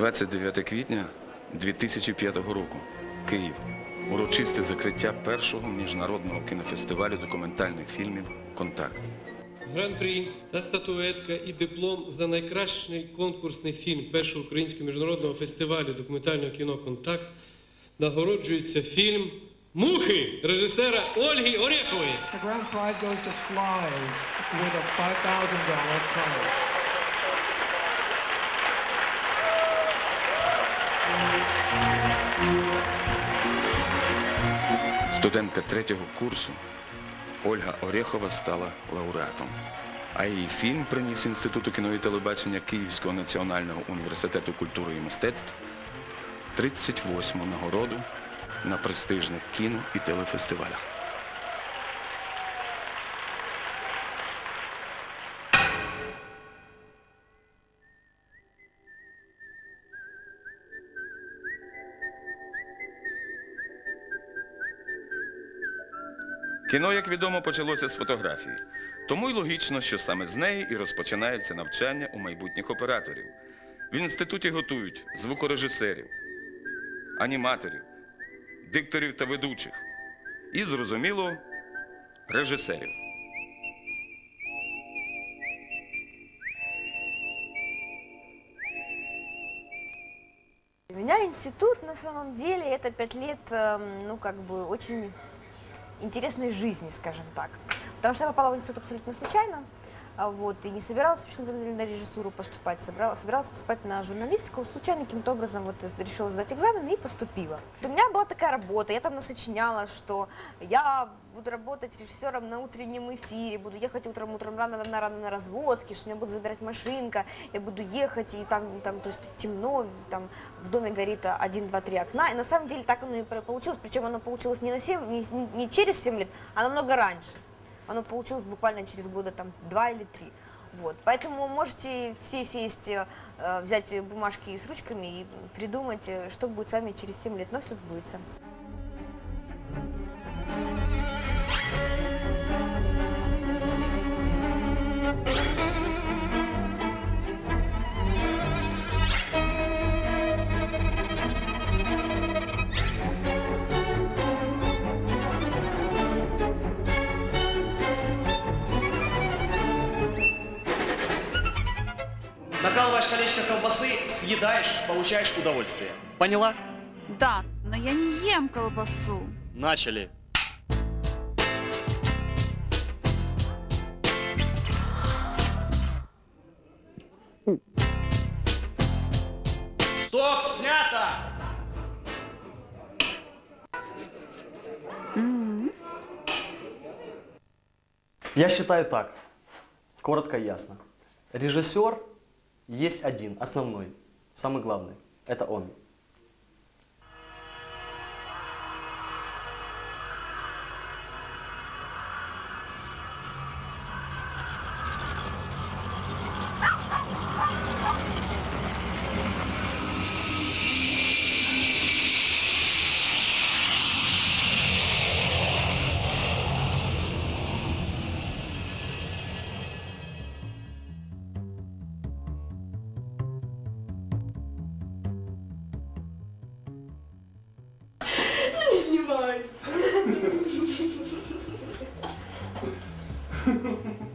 29 квітня 2005 року. Київ. Урочисте закриття першого міжнародного кінофестивалю документальних фільмів Контакт. Гран-прі та статуетка і диплом за найкращий конкурсний фільм першого українського міжнародного фестивалю документального кіно Контакт нагороджується фільм Мухи режисера Ольги Орєхової. The grand prize goes to Flies with a $5,000 prize. Студентка третього курсу Ольга Орєхова стала лауреатом. А її фільм приніс Інституту кіно і телебачення Київського національного університету культури і мистецтв 38-му нагороду на престижних кіно і телефестивалях. Кіно, як відомо, почалося з фотографії. Тому й логічно, що саме з неї і розпочинається навчання у майбутніх операторів. В інституті готують звукорежисерів, аніматорів, дикторів та ведучих. І, зрозуміло, режисерів. Для меня институт, на самом деле, это пять лет, эм, ну, как бы, очень интересной жизни, скажем так. Потому что я попала в институт абсолютно случайно, вот, и не собиралась вообще, на самом деле, на режиссуру поступать, собиралась, собиралась поступать на журналистику, случайно каким-то образом вот решила сдать экзамен и поступила. У меня была такая работа, я там насочиняла, что я буду работать режиссером на утреннем эфире, буду ехать утром, утром рано, рано, рано на развозке, что меня будет забирать машинка, я буду ехать, и там, там то есть темно, там в доме горит а, один, два, три окна. И на самом деле так оно и получилось, причем оно получилось не, на 7, не, не через 7 лет, а намного раньше. Оно получилось буквально через года там два или три. Вот. Поэтому можете все сесть, э, взять бумажки с ручками и придумать, э, что будет с вами через 7 лет, но все сбудется. Съедаешь, получаешь удовольствие. Поняла? Да, но я не ем колбасу. Начали. Стоп, снято! Я считаю так, коротко и ясно. Режиссер есть один, основной, самый главный. Это он. thank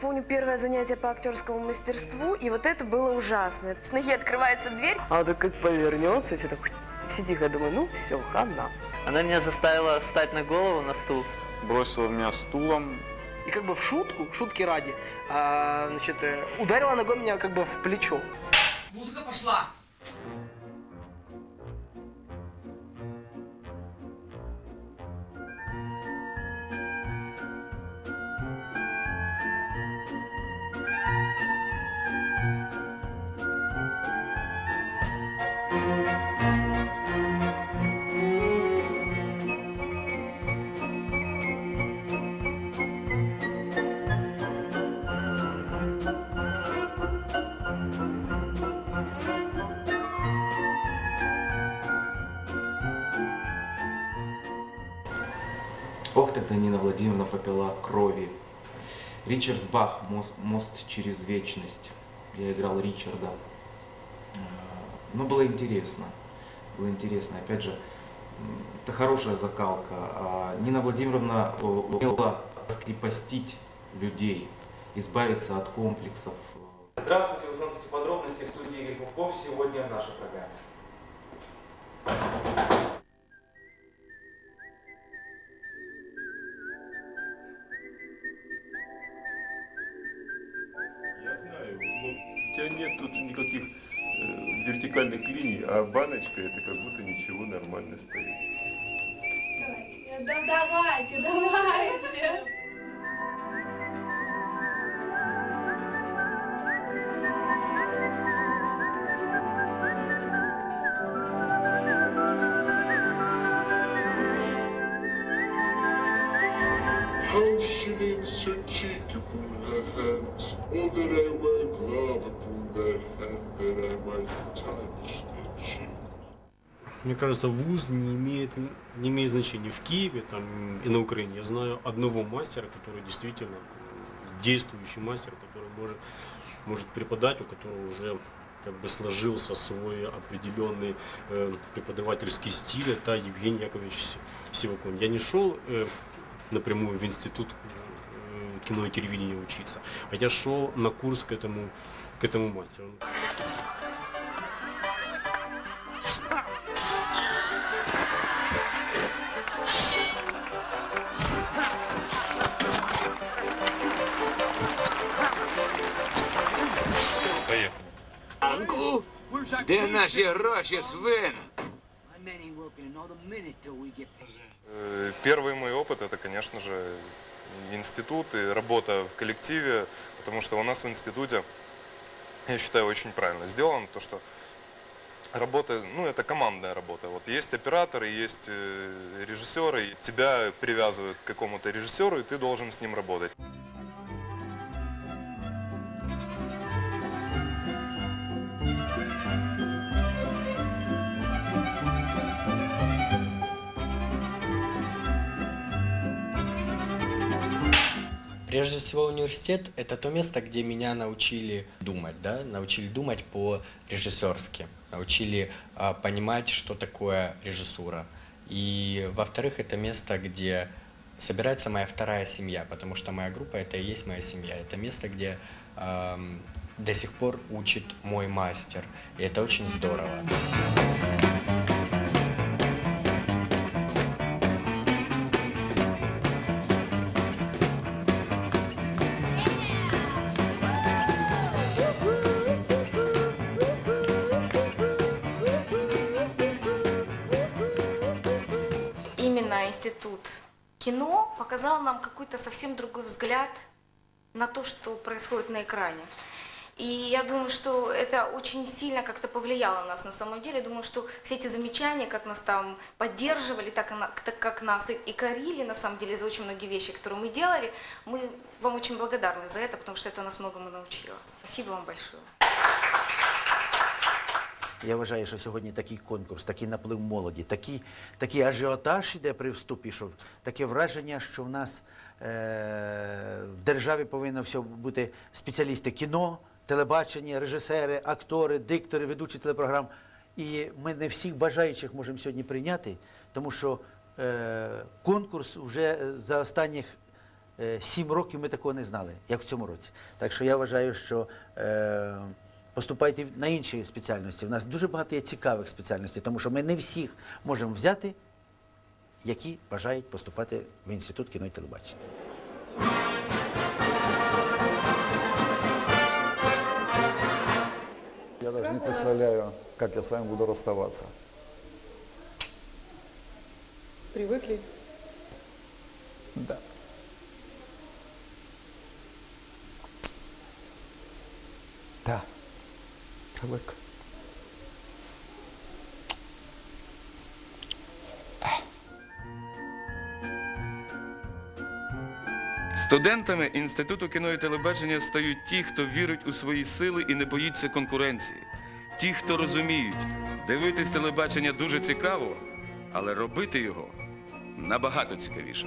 помню первое занятие по актерскому мастерству, и вот это было ужасно. С ноги открывается дверь, а вот как повернется, и все так все тихо. Я думаю, ну все, хана. Она меня заставила встать на голову на стул. бросила меня стулом. И как бы в шутку, шутки ради, а, значит, э, ударила ногой меня как бы в плечо. Музыка пошла. Это Нина Владимировна попила крови. Ричард Бах «Мост, мост через вечность». Я играл Ричарда. Э, Но было интересно. Было интересно. Опять же, это хорошая закалка. А Нина Владимировна э, умела скрепостить людей, избавиться от комплексов. Здравствуйте, вы смотрите подробности в студии Игорь Пупков. Сегодня в нашей программе. Вертикальных линий, а баночка это как будто ничего нормально стоит. Давайте, да, давайте, давайте. Her cheek upon her hand, or that I wear glove upon that hand that I might touch the cheek. Мне кажется, вуз не имеет, не имеет значения. В Киеве там, и на Украине я знаю одного мастера, который действительно действующий мастер, который может, может преподать, у которого уже как бы сложился свой определенный э, преподавательский стиль. Это Евгений Яковлевич Си- Сивакон. Я не шел э, напрямую в институт э, кино и телевидения учиться, а я шел на курс к этому, к этому мастеру. Де наші гроші, свин? Э, Первый мой опыт это, конечно же, институт и работа в коллективе, потому что у нас в институте, я считаю, очень правильно сделано, то что работа, ну это командная работа. Вот есть операторы, есть э, режиссеры, тебя привязывают к какому-то режиссеру, и ты должен с ним работать. Прежде всего, университет – это то место, где меня научили думать, да, научили думать по-режиссерски, научили а, понимать, что такое режиссура. И, во-вторых, это место, где собирается моя вторая семья, потому что моя группа – это и есть моя семья. Это место, где ам, до сих пор учит мой мастер, и это очень здорово. Институт кино показал нам какой-то совсем другой взгляд на то, что происходит на экране. И я думаю, что это очень сильно как-то повлияло на нас на самом деле. Думаю, что все эти замечания, как нас там поддерживали, так, так как нас и, и корили, на самом деле, за очень многие вещи, которые мы делали, мы вам очень благодарны за это, потому что это нас многому научило. Спасибо вам большое. Я вважаю, що сьогодні такий конкурс, такий наплив молоді, такий, такий ажіотаж іде при вступі, що таке враження, що в нас е- в державі повинно все бути спеціалісти кіно, телебачення, режисери, актори, диктори, ведучі телепрограм. І ми не всіх бажаючих можемо сьогодні прийняти, тому що е- конкурс вже за останніх е, сім років ми такого не знали, як в цьому році. Так що я вважаю, що е, поступайте на інші спеціальності. У нас дуже багато є цікавих спеціальностей, тому що ми не всіх можемо взяти, які бажають поступати в інститут кіно і телебачення. Я даже не представляю, как я с вами буду расставаться. Привыкли? Да. Да. Привык. Студентами Інституту кіно і телебачення стають ті, хто вірить у свої сили і не боїться конкуренції. Ті, хто розуміють, дивитись телебачення дуже цікаво, але робити його набагато цікавіше.